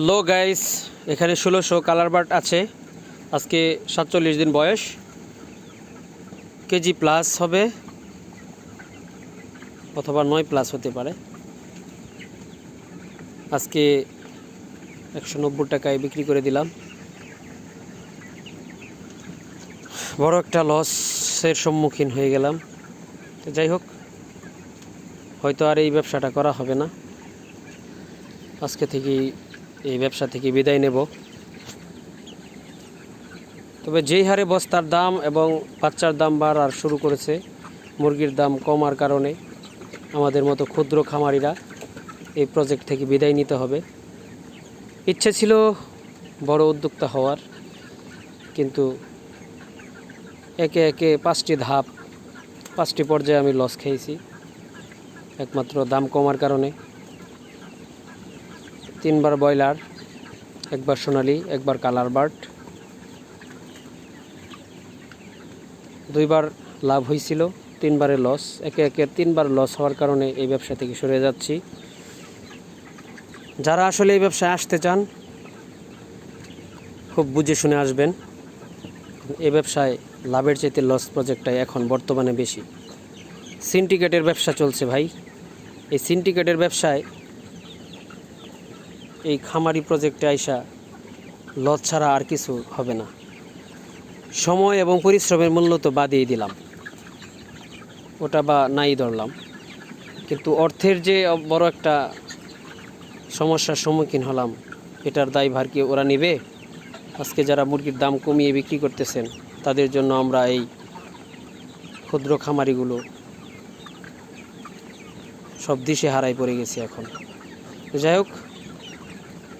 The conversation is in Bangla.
হ্যালো গাইস এখানে ষোলোশো কালার বার্ড আছে। আজকে সাতচল্লিশ দিন বয়স। কেজি প্লাস হবে। অথবা নয় প্লাস হতে পারে। আজকে একশো নব্বই টাকায় বিক্রি করে দিলাম। বড় একটা লসের সম্মুখীন হয়ে গেলাম। যাই হোক, হয়তো আর এই ব্যবসাটা করা হবে না। আজকে থেকেই এই ব্যবসা থেকে বিদায় নেব। তবে যেই হারে বস্তার দাম এবং বাচ্চার দাম বাড়ার শুরু করেছে, মুরগির দাম কমার কারণে আমাদের মতো ক্ষুদ্র খামারিরা এই প্রজেক্ট থেকে বিদায় নিতে হবে। ইচ্ছে ছিল বড় উদ্যোক্তা হওয়ার, কিন্তু একে একে পাঁচটি ধাপ, পাঁচটি পর্যায়ে আমি লস খেয়েছি, একমাত্র দাম কমার কারণে। তিনবার ব্রয়লার, একবার সোনালি, একবার কালার বার্ড। দুইবার লাভ হয়েছিল তিনবারে লস। একে একে তিনবার লস হওয়ার কারণে এই ব্যবসা থেকে সরে যাচ্ছি। যারা আসলে এই ব্যবসায় আসতে চান, খুব বুঝে শুনে আসবেন। এই ব্যবসায় লাভের চাইতে লস প্রজেক্টটাই এখন বর্তমানে বেশি। সিন্ডিকেটের ব্যবসা চলছে ভাই। এই সিন্ডিকেটের ব্যবসায় এই খামারি প্রজেক্টে আইসা লজ ছাড়া আর কিছু হবে না। সময় এবং পরিশ্রমের মূল্য তো বাদিয়ে দিলাম। ওটা বা নাই ধরলাম। কিন্তু অর্থের যে বড় একটা সমস্যার সম্মুখীন হলাম, এটার দায়ভার কি ওরা নেবে? আজকে যারা মুরগির দাম কমিয়ে বিক্রি করতেছেন, তাদের জন্য আমরা এই ক্ষুদ্র খামারিগুলো সব দিশে হারাই পড়ে গেছি এখন। যাই হোক